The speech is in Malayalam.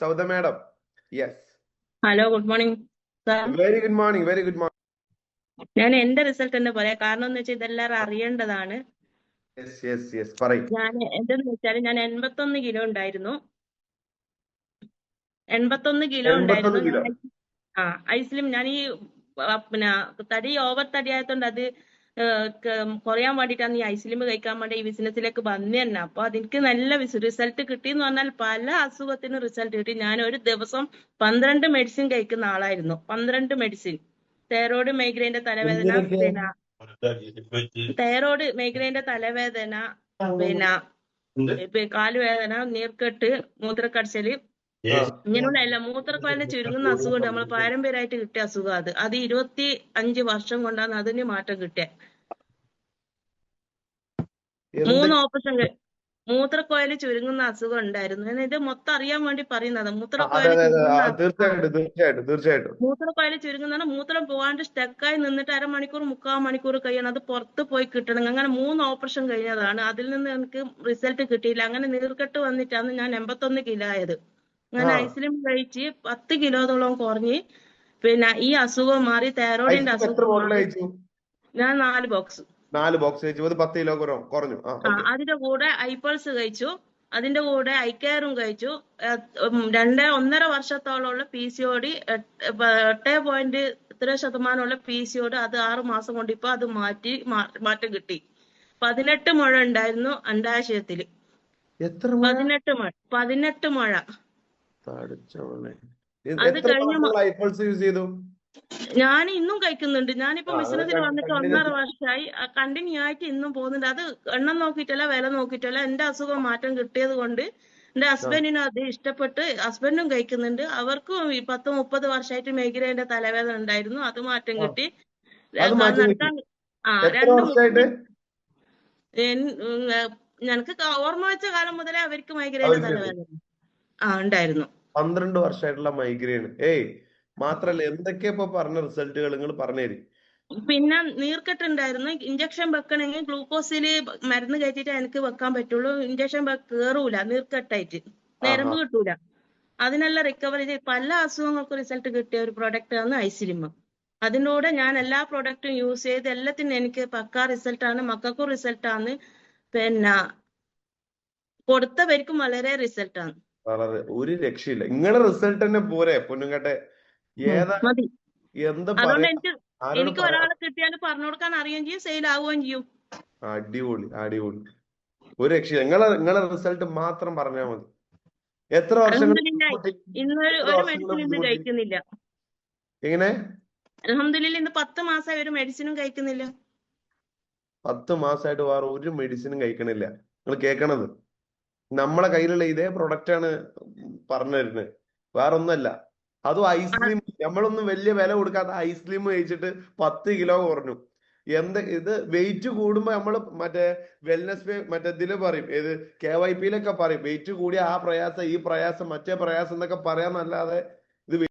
Sauda madam. Yes hello good morning very good morning very good morning ഞാൻ എന്റെ റിസൾട്ട് തന്നെ പറയാം. കാരണം എന്ന് വെച്ചാൽ ഇതെല്ലാവരും അറിയേണ്ടതാണ്. ഞാൻ എന്തെന്ന് വെച്ചാൽ ഞാൻ എൺപത്തൊന്ന് കിലോ ഉണ്ടായിരുന്നു. എൺപത്തൊന്ന് കിലോ ഉണ്ടായിരുന്നു. 81 കിലോ. ഞാൻ ആ ഐസ്ലിം ഞാൻ ഈ പിന്നെ തടി ഓവർ തടി ആയതുകൊണ്ട് അത് കുറയാൻ വേണ്ടിയിട്ടാണ് ഈ ഐസ്ലിം കഴിക്കാൻ വേണ്ടി ഈ ബിസിനസ്സിലേക്ക് വന്നു തന്നെ. അപ്പൊ അതെനിക്ക് നല്ല റിസൾട്ട് കിട്ടി എന്ന് പറഞ്ഞാൽ പല അസുഖത്തിനും റിസൾട്ട് കിട്ടി. ഞാൻ ഒരു ദിവസം പന്ത്രണ്ട് മെഡിസിൻ കഴിക്കുന്ന ആളായിരുന്നു. പന്ത്രണ്ട് മെഡിസിൻ തൈറോയ്ഡ് മൈഗ്രൈന്റെ തലവേദന പിന്നെ തൈറോയ്ഡ് മൈഗ്രൈന്റെ തലവേദന പിന്നെ കാലുവേദന നീർക്കെട്ട് മൂത്രക്കടച്ചൽ. ഇങ്ങനെയുള്ള എല്ലാം മൂത്രക്കാലിന് ചുരുങ്ങുന്ന അസുഖമുണ്ട്. നമ്മൾ പാരമ്പര്യമായിട്ട് കിട്ടിയ അസുഖം അത്. അത് ഇരുപത്തി അഞ്ച് വർഷം കൊണ്ടാണ് അതിന് മാറ്റം കിട്ടിയത് മൂന്ന് ഓപ്പറേഷൻ മൂത്രക്കോയൽ ചുരുങ്ങുന്ന അസുഖം ഉണ്ടായിരുന്നു. ഇത് മൊത്തം അറിയാൻ വേണ്ടി പറയുന്നത് അതെ മൂത്രക്കോയൽ തീർച്ചയായിട്ടും തീർച്ചയായിട്ടും തീർച്ചയായിട്ടും. മൂത്രക്കോയൽ ചുരുങ്ങുന്ന മൂത്രം പോവാണ്ട് സ്റ്റക്കായി നിന്നിട്ട് അരമണിക്കൂർ മുക്കാൽ മണിക്കൂർ കഴിയണം അത് പുറത്ത് പോയി കിട്ടണം അങ്ങനെ മൂന്ന് ഓപ്പറേഷൻ കഴിഞ്ഞതാണ്. അതിൽ നിന്ന് എനിക്ക് റിസൾട്ട് കിട്ടിയില്ല. അങ്ങനെ നീർക്കെട്ട് വന്നിട്ടാണ് ഞാൻ എൺപത്തൊന്ന് കിലോ ആയത്. അങ്ങനെ. ഐസ്ലിം കഴിച്ച് പത്ത് കിലോത്തോളം കുറഞ്ഞ് പിന്നെ ഈ അസുഖം മാറി തൈറോയിഡിന്റെ അസുഖം ഞാൻ നാല് ബോക്സ് നാല് ബോക്സ് കഴിച്ചു അത് പത്ത് കിലോ കുറവ് കുറഞ്ഞു. അതിന്റെ കൂടെ ഐപ്പൾസ് കഴിച്ചു. അതിന്റെ കൂടെ ഐക്കെയറും കഴിച്ചു. രണ്ട് ഒന്നര വർഷത്തോളമുള്ള പി സി ഒ ഡി എട്ട് പോയിന്റ് ഇത്ര ശതമാനമുള്ള പി സി ഒ ഡി അത് ആറ് മാസം കൊണ്ട് ഇപ്പൊ അത് മാറ്റി മാറ്റം കിട്ടി. പതിനെട്ട് മുഴ ഉണ്ടായിരുന്നു അണ്ടാശയത്തിൽ മഴ? പതിനെട്ട് മുഴ പതിനെട്ട് മുഴ. അത് കഴിഞ്ഞ ഞാൻ ഇന്നും കഴിക്കുന്നുണ്ട്. ഞാനിപ്പോ ബിസിനസ്സിൽ വന്നിട്ട് ഒന്നര വർഷമായി കണ്ടിന്യൂ ആയിട്ട് ഇന്നും പോകുന്നുണ്ട്. അത് എണ്ണം നോക്കിയിട്ടല്ല വില നോക്കിയിട്ടല്ല. എന്റെ അസുഖം മാറ്റം കിട്ടിയത് കൊണ്ട് എന്റെ ഹസ്ബൻഡിനും അത് ഇഷ്ടപ്പെട്ട് ഹസ്ബൻഡും കഴിക്കുന്നുണ്ട്. അവർക്കും പത്ത് മുപ്പത് വർഷമായിട്ട് മേഖലയുടെ തലവേദന ഉണ്ടായിരുന്നു. അത് മാറ്റം കിട്ടി. ആ രണ്ട് ഓർമ്മ വെച്ച കാലം മുതലേ അവർക്ക് മൈഗ്രേൻ തലവേദന. ആ ഉണ്ടായിരുന്നു. പന്ത്രണ്ട് വർഷമായിട്ടുള്ള മൈഗ്രേൻ. ഏയ് മാത്രല്ല എന്തൊക്കെയാ ഇപ്പൊ പറഞ്ഞ റിസൾട്ടുകൾ നിങ്ങൾ പറഞ്ഞേരി? പിന്നെ നീർക്കെട്ടുണ്ടായിരുന്നു. ഇഞ്ചക്ഷൻ വെക്കണമെങ്കിൽ ഗ്ലൂക്കോസിൽ മരുന്ന് കയറ്റിട്ട് എനിക്ക് വെക്കാൻ പറ്റുള്ളൂ. ഇഞ്ചക്ഷൻ കേറൂല നീർക്കെട്ടായിട്ട്. ഞരമ്പ് കിട്ടൂല. അതിനെല്ലാം റിക്കവറി ചെയ്ത് പല അസുഖങ്ങൾക്കും റിസൾട്ട് കിട്ടിയ ഒരു പ്രൊഡക്റ്റ് ആണ് ഐസിലിമ അതിനോടെ ഞാൻ എല്ലാ പ്രൊഡക്റ്റും യൂസ് ചെയ്ത് എല്ലാത്തിനും എനിക്ക് പക്കാ റിസൾട്ടാണ് മക്കൾക്കും റിസൾട്ട് ആണ്. പിന്നെ കൊടുത്തവർക്കും വളരെ റിസൾട്ടാണ് വളരെ ഒരു രക്ഷയില്ല. നിങ്ങളുടെ റിസൾട്ട് തന്നെ പോരെ പൊന്നുങ്കട്ടെ ഏതാ? മതി. എന്താ അതുകൊണ്ട് പറയാ? എനിക്ക് ആരോട് എനിക്ക് പറയാ? ഒരാളെ കിട്ടിയാൽ പറഞ്ഞു കൊടുക്കാൻ അറിയുകയും ചെയ്യും സെയിൽ ആവുകയും ചെയ്യും. അടിപൊളി അടിപൊളി. ഒരു രക്ഷ നിങ്ങളെ നിങ്ങളെ റിസൾട്ട് മാത്രം പറഞ്ഞാൽ മതി. എത്ര വർഷം അൽഹംദുലില്ലാ ഇന്നൊരു ഒരു മെഡിസിൻ ഇന്ന് കഴിക്കുന്നില്ല. എങ്ങനെ? അൽഹംദുലില്ലാ ഇന്ന് പത്ത് മാസമായി ഒരു മെഡിസിനും കഴിക്കുന്നില്ല. പത്ത് മാസമായിട്ട് വേറെ ഒരു മെഡിസിനും കഴിക്കണില്ല. നിങ്ങൾ കേൾക്കണത് നമ്മളെ കയ്യിലുള്ള ഇതേ പ്രൊഡക്റ്റ് ആണ് പറഞ്ഞു തരുന്നത്. വേറെ ഒന്നല്ല അതും ഐസ്ക്രീം നമ്മളൊന്നും വലിയ വില കൊടുക്കാത്ത ഐസ്ക്രീം കഴിച്ചിട്ട് പത്ത് കിലോ കുറഞ്ഞു. എന്ത് ഇത് വെയിറ്റ് കൂടുമ്പോ നമ്മൾ മറ്റേ വെൽനസ് മറ്റേ ഇതിൽ പറയും. ഏത് കെ വൈ പിയിലൊക്കെ പറയും. വെയിറ്റ് കൂടിയ ആ പ്രയാസം ഈ പ്രയാസം മറ്റേ പ്രയാസം എന്നൊക്കെ പറയാന്നല്ലാതെ